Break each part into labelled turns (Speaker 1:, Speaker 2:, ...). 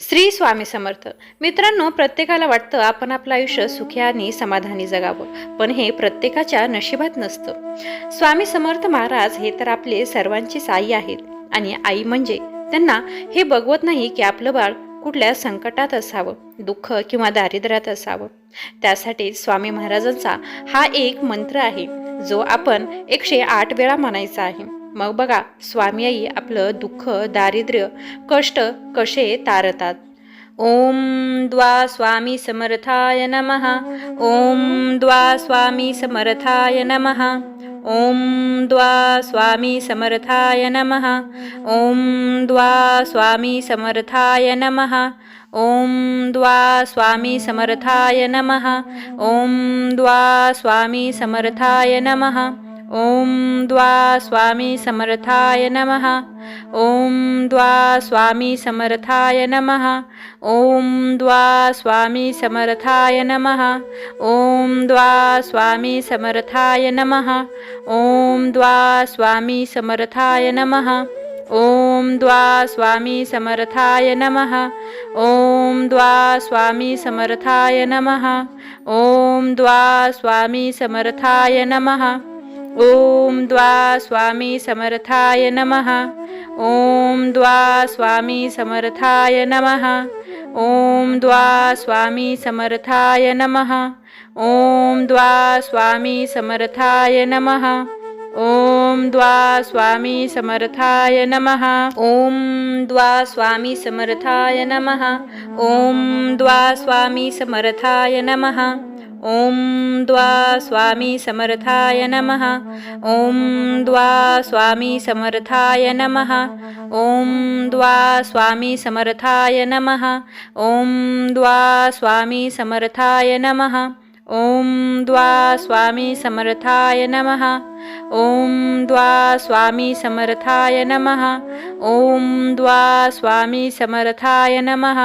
Speaker 1: श्री स्वामी समर्थ. मित्रांनो प्रत्येकाला वाटतं आपण आपलं आयुष्य सुखी आणि समाधानी जगावं पण हे प्रत्येकाच्या नशिबात नसतं. स्वामी समर्थ महाराज हे तर आपले सर्वांचीच आई आहेत आणि आई म्हणजे त्यांना हे बघवत नाही की आपलं बाळ कुठल्या संकटात असावं दुःख किंवा दारिद्र्यात असावं. त्यासाठी स्वामी महाराजांचा हा एक मंत्र आहे जो आपण एकशे आठ वेळा म्हणायचा आहे. मग बघा स्वामी आई आपलं दुःख दारिद्र्य कष्ट कसे तारतात. ओम द्वा स्वामी समर्थाय नमः. ओम द्वा स्वामी समर्थाय नमः. ओम द्वा स्वामी समर्थाय नमः. ओम द्वा स्वामी समर्थाय नमः. ओम द्वा स्वामी समर्थाय नमः. ओम द्वा स्वामी समर्थाय नमः. ओम द्वा स्वामी समर्थाय नमः। ओम द्वा स्वामी समर्थाय नमः। ओम द्वा स्वामी समर्थाय नमः। ओम द्वा स्वामी समर्थाय नमः। ओम द्वा स्वामी समर्थाय नमः। ओम द्वा स्वामी समर्थाय नमः। ओम द्वा स्वामी समर्थाय नमः। ओम द्वा स्वामी समर्थाय नमः। ॐ द्वा स्वामी समर्थाय नमः। ॐ द्वा स्वामी समर्थाय नमः। ॐ द्वा स्वामी समर्थाय नमः। ॐ द्वा स्वामी समर्थाय नमः। ॐ द्वा स्वामी समर्थाय नमः। ॐ द्वा स्वामी समर्थाय नमः। ॐ द्वा स्वामी समर्थाय नमः। ॐ द्वा स्वामी समर्थाय नमः। ॐ द्वा स्वामी समर्थाय नमः। ॐ द्वा स्वामी समर्थाय नमः। ॐ द्वा स्वामी समर्थाय नमः। ओम द्वा स्वामी समर्थाय नमः। ओम द्वा स्वामी समर्थाय नमः। ओम द्वा स्वामी समर्थाय नमः।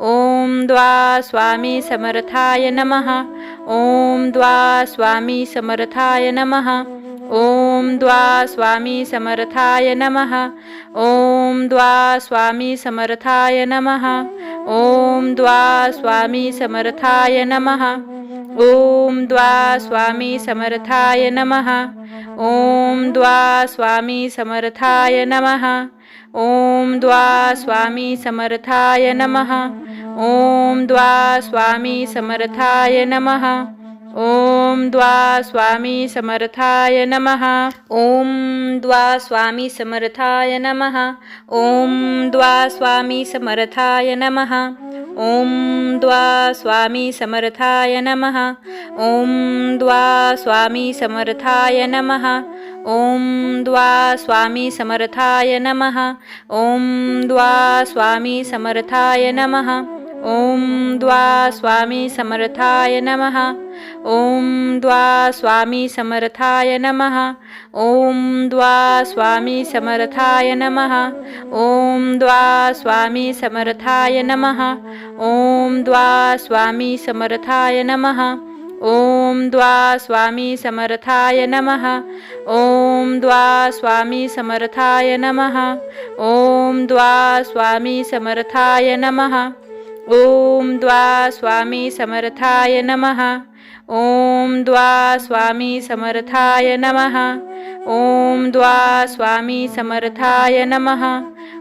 Speaker 1: ओम द्वा स्वामी समर्थाय नमः। ओम द्वा स्वामी समर्थाय नमः। ओम द्वा स्वामी समर्थाय नमः। ओम द्वा स्वामी समर्थाय नमः। ओम द्वा स्वामी समर्थाय नमः। ओम द्वा स्वामी समर्थाय नमः। ओम द्वा स्वामी समर्थाय नमः। ओम द्वा स्वामी समर्थाय नमः। ओम द्वा स्वामी समर्थाय नमः। ओम द्वा स्वामी समर्थाय नमः। ओम द्वा स्वामी समर्थाय नमः। ओम द्वा स्वामी समर्थाय नमः। ओम द्वा स्वामी समर्थाय नमः। ओम द्वा स्वामी समर्थाय नमः। ओम द्वा स्वामी समर्थाय नमः। ओम द्वा स्वामी समर्थाय नमः। ओम द्वा स्वामी समर्थाय नमः। ओम द्वा स्वामी समर्थाय नमः। ओम द्वा स्वामी समर्थाय नमः। ओम द्वा स्वामी समर्थाय नमः। ओम द्वा स्वामी समर्थाय नमः। ओम द्वा स्वामी समर्थाय नमः। ओम द्वा स्वामी समर्थाय नमः। ओम द्वा स्वामी समर्थाय नमः। ओम द्वा स्वामी समर्थाय नमः। ओम द्वा स्वामी समर्थाय नमः। ओम द्वा स्वामी समर्थाय नमः।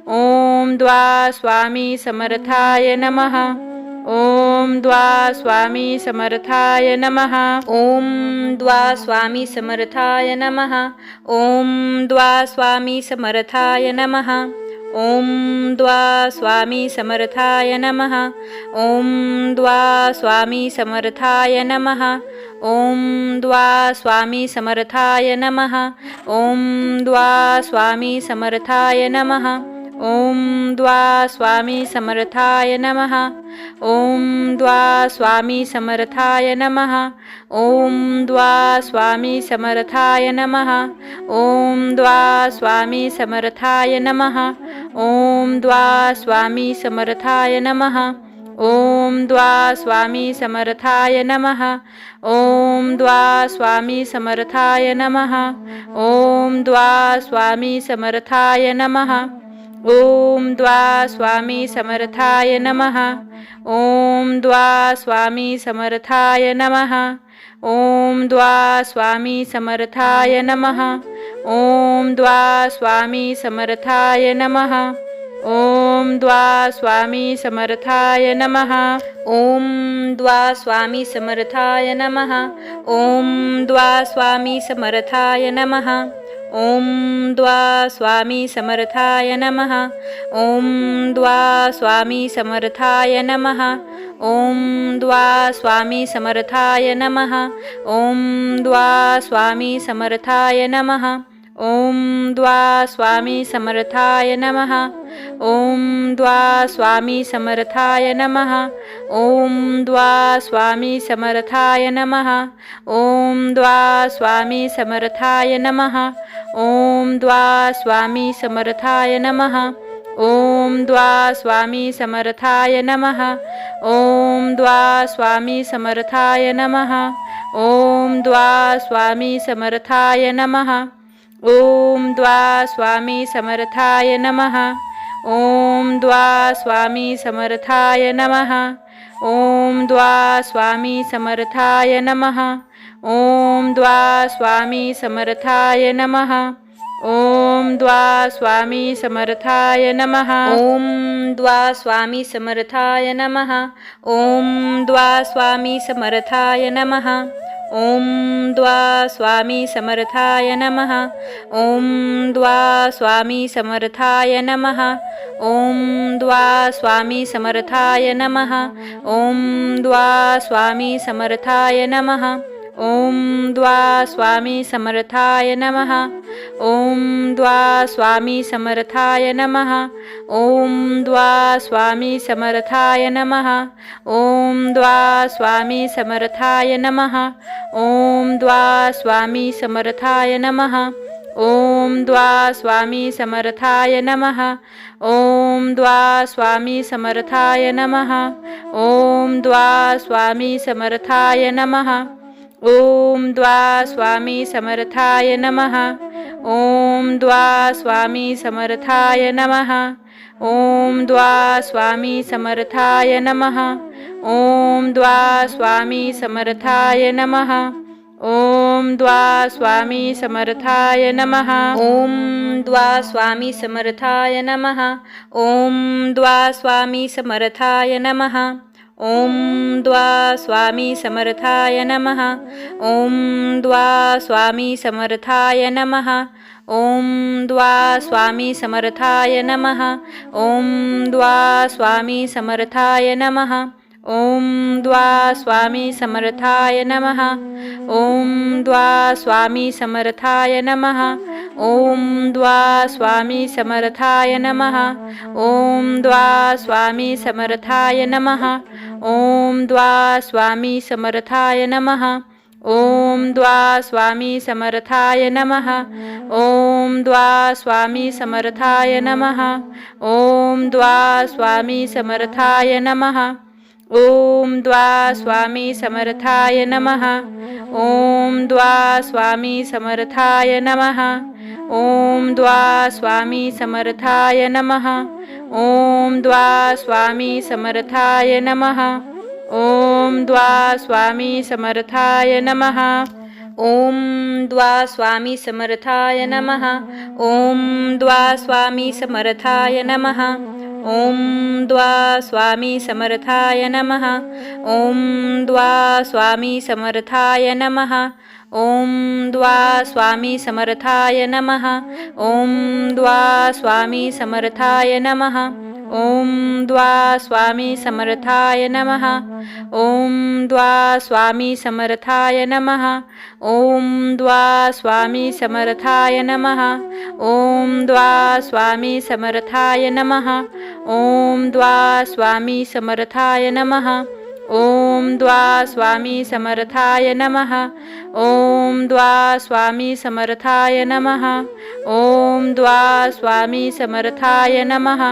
Speaker 1: ओम द्वा स्वामी समर्थाय नमः। ॐ द्वा स्वामी समर्थाय नमः। ॐ द्वा स्वामी समर्थाय नमः। ॐ द्वा स्वामी समर्थाय नमः। ॐ द्वा स्वामी समर्थाय नमः। ॐ द्वा स्वामी समर्थाय नमः। ॐ द्वा स्वामी समर्थाय नमः। ॐ द्वा स्वामी समर्थाय नमः। ओम द्वा स्वामी समर्थाय नमः। ओम द्वा स्वामी समर्थाय नमः। ओम द्वा स्वामी समर्थाय नमः। ओम द्वा स्वामी समर्थाय नमः। ओम द्वा स्वामी समर्थाय नमः। ओम द्वा स्वामी समर्थाय नमः। ओम द्वा स्वामी समर्थाय नमः। ओम द्वा स्वामी समर्थाय नमः। ओम द्वा स्वामी समर्थाय नमः। ओम द्वा स्वामी समर्थाय नमः। ओम द्वा स्वामी समर्थाय नमः। ओम द्वा स्वामी समर्थाय नमः। ओम द्वा स्वामी समर्थाय नमः। ओम द्वा स्वामी समर्थाय नमः। ओम द्वा स्वामी समर्थाय नमः। ॐ द्वा स्वामी समर्थाय नमः। ॐ द्वा स्वामी समर्थाय नमः। ॐ द्वा स्वामी समर्थाय नमः। ॐ द्वा स्वामी समर्थाय नमः। ॐ द्वा स्वामी समर्थाय नमः। ॐ द्वा स्वामी समर्थाय नमः। ॐ द्वा स्वामी समर्थाय नमः। ॐ द्वा स्वामी समर्थाय नमः। ॐ द्वा स्वामी समर्थाय नमः। ॐ द्वा स्वामी समर्थाय नमः। ॐ द्वा स्वामी समर्थाय नमः। ॐ द्वा स्वामी समर्थाय नमः। ओम द्वा स्वामी समर्थाय नमः। ओम द्वा स्वामी समर्थाय नमः। ओम द्वा स्वामी समर्थाय नमः। ओम द्वा स्वामी समर्थाय नमः। ओम द्वा स्वामी समर्थाय नमः। ओम द्वा स्वामी समर्थाय नमः। ओम द्वा स्वामी समर्थाय नमः। ॐ द्वा स्वामी समर्थाय नमः। ॐ द्वा स्वामी समर्थाय नमः। ॐ द्वा स्वामी समर्थाय नमः। ॐ द्वा स्वामी समर्थाय नमः। ॐ द्वा स्वामी समर्थाय नमः। ॐ द्वा स्वामी समर्थाय नमः। ॐ द्वा स्वामी समर्थाय नमः। ॐ द्वा स्वामी समर्थाय नमः। ओम द्वा स्वामी समर्थाय नमः। ओम द्वा स्वामी समर्थाय नमः। ओम द्वा स्वामी समर्थाय नमः। ओम द्वा स्वामी समर्थाय नमः। ओम द्वा स्वामी समर्थाय नमः। ओम द्वा स्वामी समर्थाय नमः। ओम द्वा स्वामी समर्थाय नमः। ओम द्वा स्वामी समर्थाय नमः। ओम द्वा स्वामी समर्थाय नमः। ओम द्वा स्वामी समर्थाय नमः। ओम द्वा स्वामी समर्थाय नमः। ॐ द्वा स्वामी समर्थाय नमः। ॐ द्वा स्वामी समर्थाय नमः। ॐ द्वा स्वामी समर्थाय नमः। ॐ द्वा स्वामी समर्थाय नमः। ॐ द्वा स्वामी समर्थाय नमः। ॐ द्वा स्वामी समर्थाय नमः। ॐ द्वा स्वामी समर्थाय नमः। ॐ द्वा स्वामी समर्थाय नमः। ओम द्वा स्वामी समर्थाय नमः। ओम द्वा स्वामी समर्थाय नमः। ओम द्वा स्वामी समर्थाय नमः। ओम द्वा स्वामी समर्थाय नमः। ओम द्वा स्वामी समर्थाय नमः। ओम द्वा स्वामी समर्थाय नमः। ओम द्वा स्वामी समर्थाय नमः। ॐ द्वा स्वामी समर्थाय नमः। ॐ द्वा स्वामी समर्थाय नमः। ॐ द्वा स्वामी समर्थाय नमः। ॐ द्वा स्वामी समर्थाय नमः। ॐ द्वा स्वामी समर्थाय नमः। ॐ द्वा स्वामी समर्थाय नमः। ॐ द्वा स्वामी समर्थाय नमः। ॐ द्वा स्वामी समर्थाय नमः। ॐ द्वा स्वामी समर्थाय नमः। ॐ द्वा स्वामी समर्थाय नमः। ॐ द्वा स्वामी समर्थाय नमः। ॐ द्वा स्वामी समर्थाय नमः। ॐ द्वा स्वामी समर्थाय नमः। ओम द्वा स्वामी समर्थाय नमः। ओम द्वा स्वामी समर्थाय नमः। ओम द्वा स्वामी समर्थाय नमः।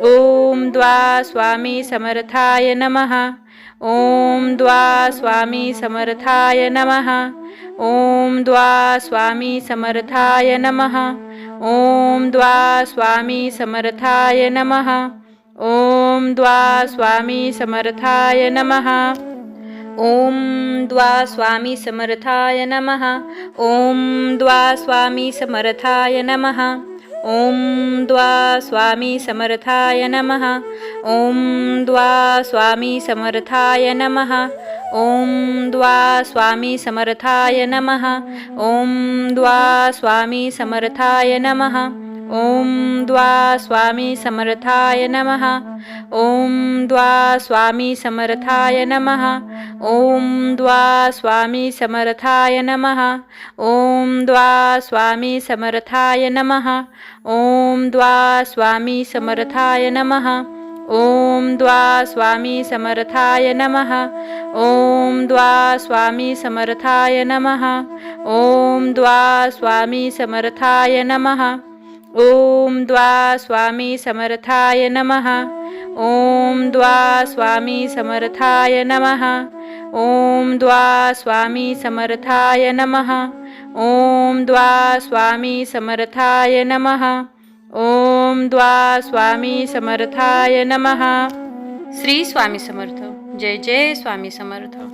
Speaker 1: ओम द्वा स्वामी समर्थाय नमः। ओम द्वा स्वामी समर्थाय नमः। ओम द्वा स्वामी समर्थाय नमः। ओम द्वा स्वामी समर्थाय नमः। ओम द्वा स्वामी समर्थाय नमः। ॐ द्वा स्वामी समर्थाय नमः। ॐ द्वा स्वामी समर्थाय नमः। ॐ द्वा स्वामी समर्थाय नमः। ॐ द्वा स्वामी समर्थाय नमः। ॐ द्वा स्वामी समर्थाय नमः। ॐ द्वा स्वामी समर्थाय नमः। ॐ द्वा स्वामी समर्थाय नमः। ॐ द्वा स्वामी समर्थाय नमः। ॐ द्वा स्वामी समर्थाय नमः। ॐ द्वा स्वामी समर्थाय नमः। ॐ द्वा स्वामी समर्थाय नमः। ॐ द्वा स्वामी समर्थाय नमः। ॐ द्वा स्वामी समर्थाय नमः। ॐ द्वा स्वामी समर्थाय नमः। ओम द्वा स्वामी समर्थाय नमः। ओम द्वा स्वामी समर्थाय नमः। ओम द्वा स्वामी समर्थाय नमः। ओम द्वा स्वामी समर्थाय नमः। ओम द्वा स्वामी समर्थाय नमः। श्री स्वामी समर्थ। जय जय स्वामी समर्थ।